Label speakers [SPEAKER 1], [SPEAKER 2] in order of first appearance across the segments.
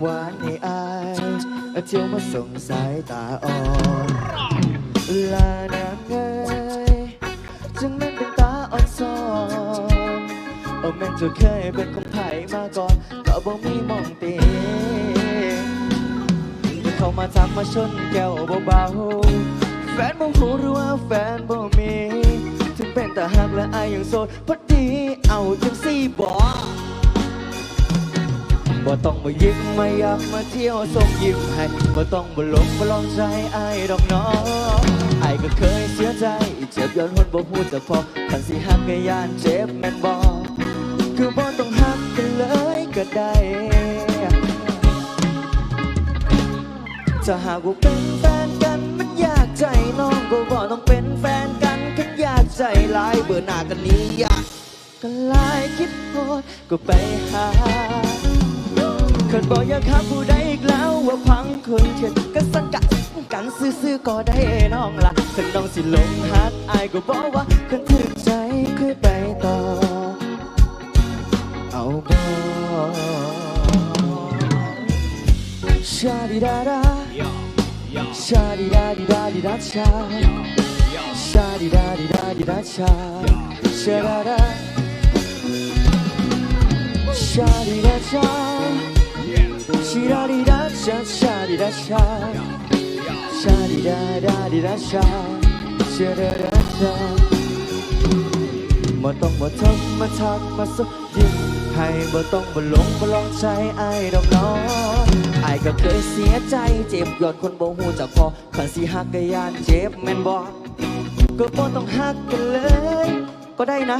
[SPEAKER 1] หวานให้อายเที่ยวมาส่งสายตาอ่อนลานางเงยจึงแม่นเป็นตาอ่อนซ้อนโอ้แม่นจะเคยเป็นคนไผ่มาก่อนก็บ่มีมองตีเข้ามาทำมาชนแก้วเบาๆแฟนบ่หูหรือว่าแฟนบ่มี ถึงเป็นแต่หักและอายยังโสดพอดีเอาจังสี่บ่ บ่ต้องมายิ้มมายักมาเที่ยวส่งยิ้มให้บ่ต้องมาหลงมาลองใจไอายดอกน้องไอายก็เคยเสียใจเจ็บย้อนหนบ่พูดแต่พอคันสิหักก็ย่านเจ็บแม่นบ่คือบ่ต้องหักกันเลยก็ได้จะหากว่าเป็นแฟนกันมันยากใจน้องก็บอกต้องเป็นแฟนกันแค่ยากใจหลายเบื่อหน้ากันนี้อยากกันหลายคิดโทษก็ไปหา คนบอกอยากหาผู้ใดอีกแล้วว่าพังคนเข็ดก็สังกัดกันซื่อๆก็ได้น้องละคันน้องสิลงฮักอายก็บอกว่าคันถึกใจคือไปต่อ เอาบ่ชาดิดาดาชาดิดาดิดาดิดาชาชาดิดาดิดาดิดาชาชาดาดาชาดิดาชา ชิดาดิดาชาชาดิดาชาชาดิดาดาดิดาต้องบ่ทนมาทักมาสุยิ้มให้บ่ต้องบ่หลงบ่ลองใจไอ้ดอกน้องไอ้ก็เคยเสียใจเจ็บยอดคนบ่ฮู้จักพอคันสิฮักก็ยานเจ็บแม่นบ่ก็บ่ต้องฮักกันเลย ก็ได้นะ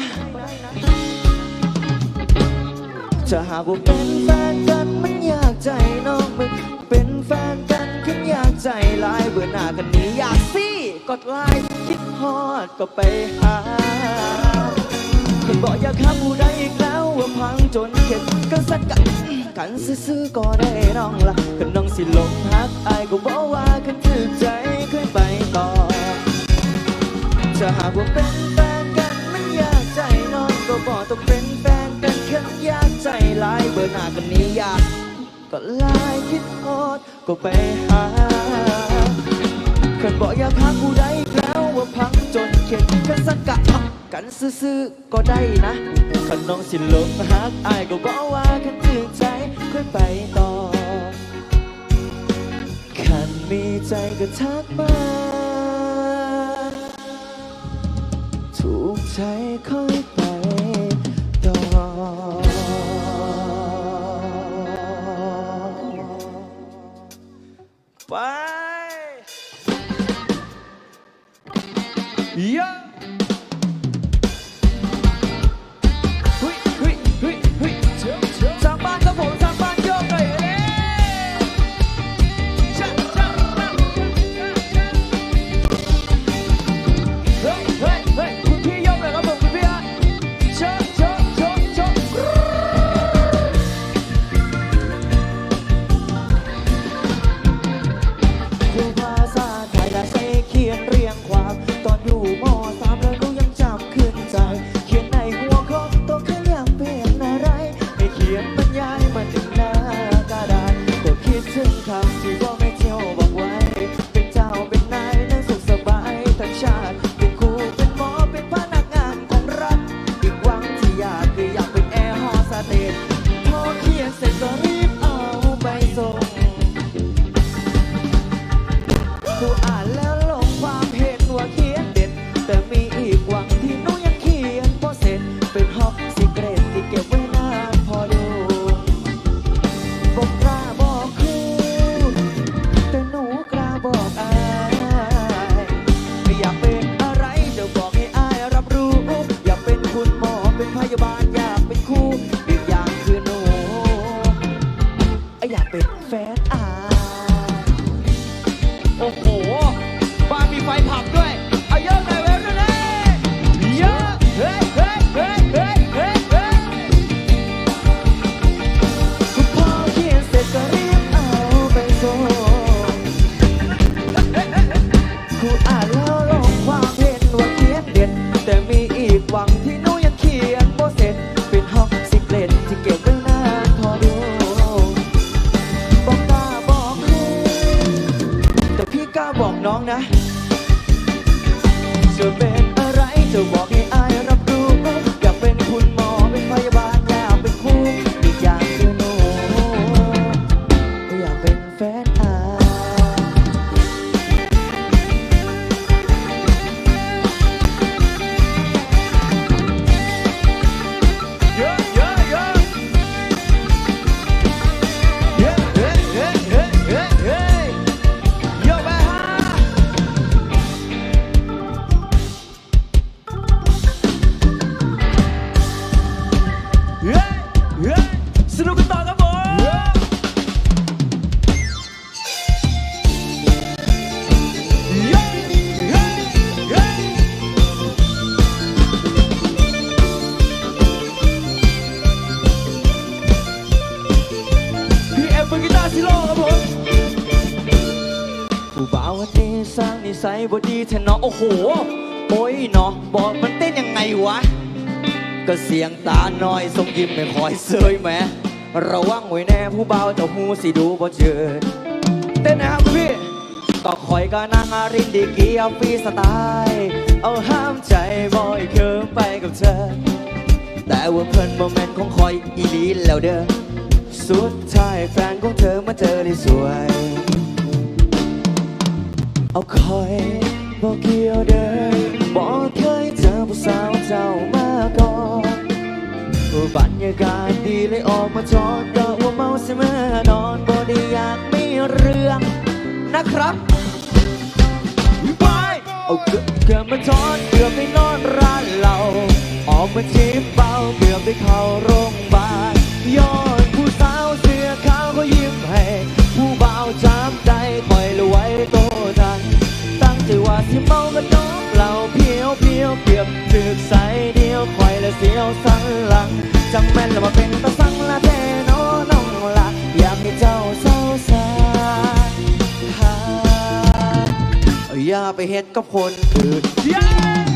[SPEAKER 1] จะหากว่าเป็นแฟนกันมัน ใจน้องมึงเป็นแฟนกันขึ้นยากใจลายเบื่อหน้ากันนี้อยากสิกดไลค์คิดฮอดก็ไปหาคนบอกอยากหาผู้ใดอีกแล้วว่าพังจนเข็ดก็สักกันกันซื่อๆก็ได้น้องละก็น้องสิหลงฮักอายก็บอกว่าคันถือใจเคยไปต่อจะหากว่าเป็นแฟนกันมันยากใจน้องก็บอกต้องเป็นแฟนกันแค่ยากใจหลายเบอร์หน้ากันนี้ยาก ก็ลายคิดฮอดก็ไปหาคนบอกอยากหาผู้ใดแล้วว่าพังจนเข็ดกันสักกะกันซื่อๆก็ได้นะคันน้องสิลงฮักอายก็บอกว่าคันตื่นใจค่อยไปต่อคันมีใจก็ทักมาถูกใจค่อยไป ไปเยอ ที่พ่อไม่เที่ยว โอ้โห ผู้บ่าวดีสร้างนิสัยบดีแทนเนาะโอ้โห โอ้ยเนาะบอกมันเต้นยังไงวะ ก็เสียงตาน้อยทรงยิ้มไม่คอยเซยแหมระวังไว้แน่ผู้บ่าวเจ้าหูสิดูบ่เจอเต้นนะครับพี่ก็คอยก็นางอารินดีกียวฟรีสไตล์เอาห้ามใจบ่อยเคิมไปกับเธอ แต่ว่าเพิ่นโมเมนต์ของคอยอีลีแล้วเด้อสุดท้ายแฟนของเธอมาเจอได้สวย เอาคอยบอกเกี่ยวเด้อบอกเคยเจอผู้สาวเจ้ามาก่อนบรรยากาศดีเลยออกมาจอดก็ว่าเมาเสมอนอนบ่ได้อยากมีเรื่องนะครับไปเอาเกือบเกือบมาทอนเกือบไปนอนร้านเราออกมาจีบเบาเกือบไปเข้าโรงพยาบาล จังแม่นแล้วมาเป็นตาสังละเทนอน้องละอยากให้เจ้าเศร้าสาอย่าไปเฮ็ดกับคนอื่น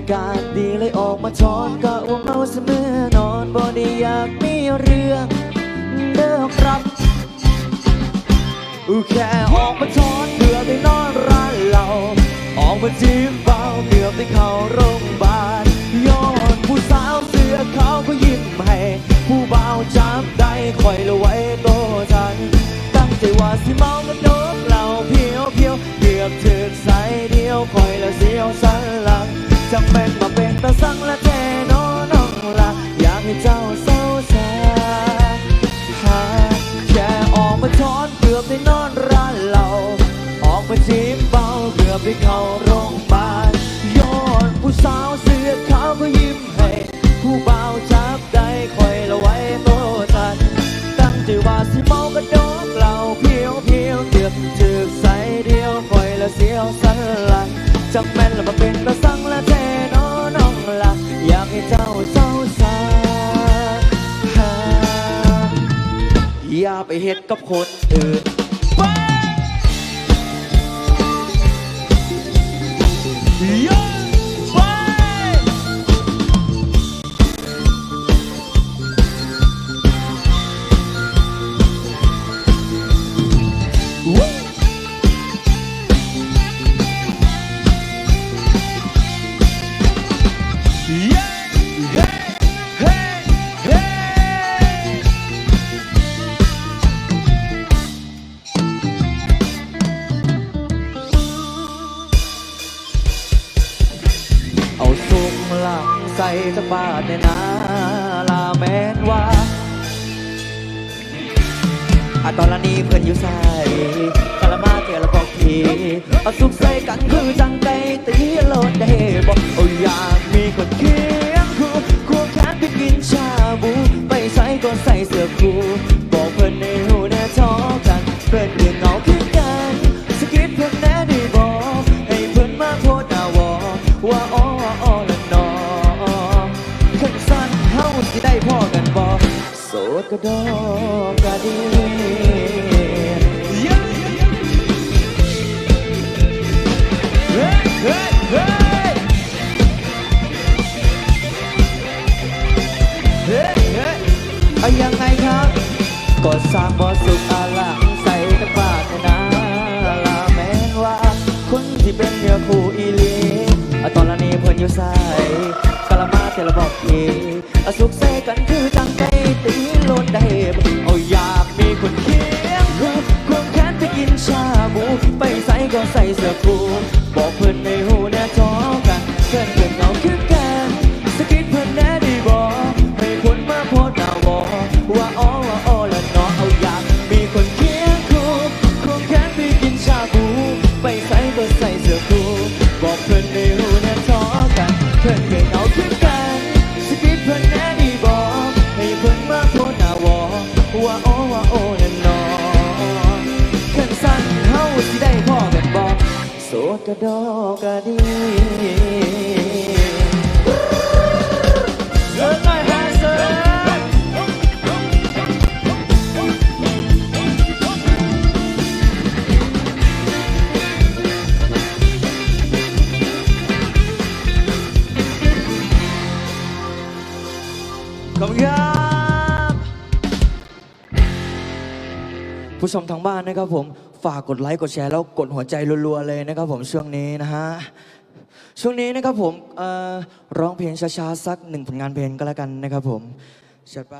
[SPEAKER 1] ากาศดีเลยออกมาทอนก็ว่าเมาเสมอนอนบ่ได้อยากมีเรื่องเด้อครับอูแค่ออกมาทอนเกือบไปนอนร้านเรา ออกมาจีบเบาเกือบไปเข้าโรงพยาบาลย้อนผู้สาวเสื้อขาวเขายิ้มให้ผู้บ่าวจำได้คอยละไว้โต จักแม่นละมาเป็นตาสังละเทนอน้องละอยากให้เจ้าเศร้าสาอย่าไปเฮ็ดกับคนอื่นไป อะตอนละนี้เพื่อนอยู่ใส่กะละมาเกละบอกทีเอาสุกใส่กันคือจังใจตีโลดได้บอกโอาอยากมีคนเคียงคู่ควงแขนไปกินชาบู ก็ดอกก็ดีเฮ้ยเฮ้ยเฮ้ยเฮ้ยเฮ้ยเอายังไงครับก็สร้างบ่อสุขอาลังใส่ตะบาดนะลาแม้นว่า คนที่เป็นเนื้อคู่อีลีตอนละนี้เพิ่นอยู่ใส่กะละมาเทละบอกทีอสุขใส่กัน โลดได้บ่เอาอยากมีคนเคียงคู่ควงแขนไปกินชาบู ไปใส่ก็ใส่เสื้อคลุมบอกเพื่อน กระดอกกระดีเดินหน่อยฮะเซิร์ขอบคุณครับ ผู้ชมทางบ้านนะครับผม ฝากกดไลค์กดแชร์แล้วกดหัวใจรัวๆเลยนะครับผมช่วงนี้นะฮะช่วงนี้นะครับผมร้องเพลงช้าๆสักหนึ่งผลงานเพลงก็แล้วกันนะครับผมจัดไป